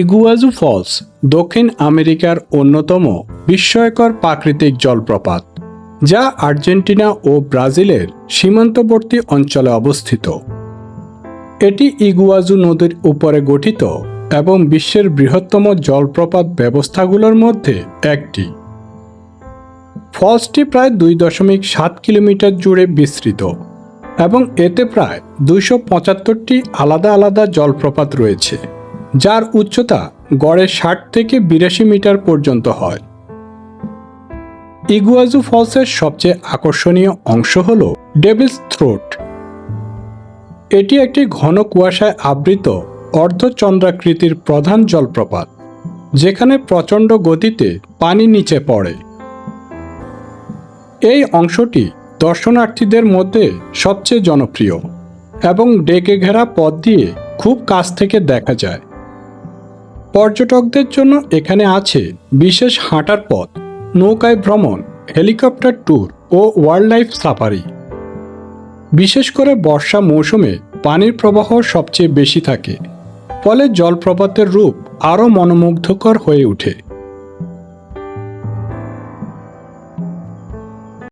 Iguazu false দক্ষিণ আমেরিকার অন্যতম বিস্ময়কর প্রাকৃতিক জলপ্রপাত, যা আর্জেন্টিনা ও ব্রাজিলের সীমান্তবর্তী অঞ্চলে অবস্থিত। এটি ইগুয়াজু নদীর উপরে গঠিত এবং বিশ্বের বৃহত্তম জলপ্রপাত ব্যবস্থাগুলোর মধ্যে একটি। ফলসটি প্রায় দুই দশমিক সাত কিলোমিটার জুড়ে বিস্তৃত এবং এতে প্রায় দুইশো পঁচাত্তরটি আলাদা আলাদা জলপ্রপাত রয়েছে। যার উচ্চতা গড়ে ষাট থেকে বিরাশি মিটার পর্যন্ত হয়। ইগুয়াজু ফলসের সবচেয়ে আকর্ষণীয় অংশ হল ডেভিলস থ্রোট। এটি একটি ঘন কুয়াশায় আবৃত অর্ধচন্দ্রাকৃতির প্রধান জলপ্রপাত, যেখানে প্রচণ্ড গতিতে পানি নিচে পড়ে। এই অংশটি দর্শনার্থীদের মধ্যে সবচেয়ে জনপ্রিয় এবং ডেকে ঘেরা পথ দিয়ে খুব কাছ থেকে দেখা যায়। পর্যটকদের জন্য এখানে আছে বিশেষ হাঁটার পথ, নৌকায় ভ্রমণ, হেলিকপ্টার ট্যুর ও ওয়াইল্ড লাইফ সাফারি। বিশেষ করে বর্ষা মৌসুমে পানির প্রবাহ সবচেয়ে বেশি থাকে, ফলে জলপ্রপাতের রূপ আরও মনোমুগ্ধকর হয়ে ওঠে।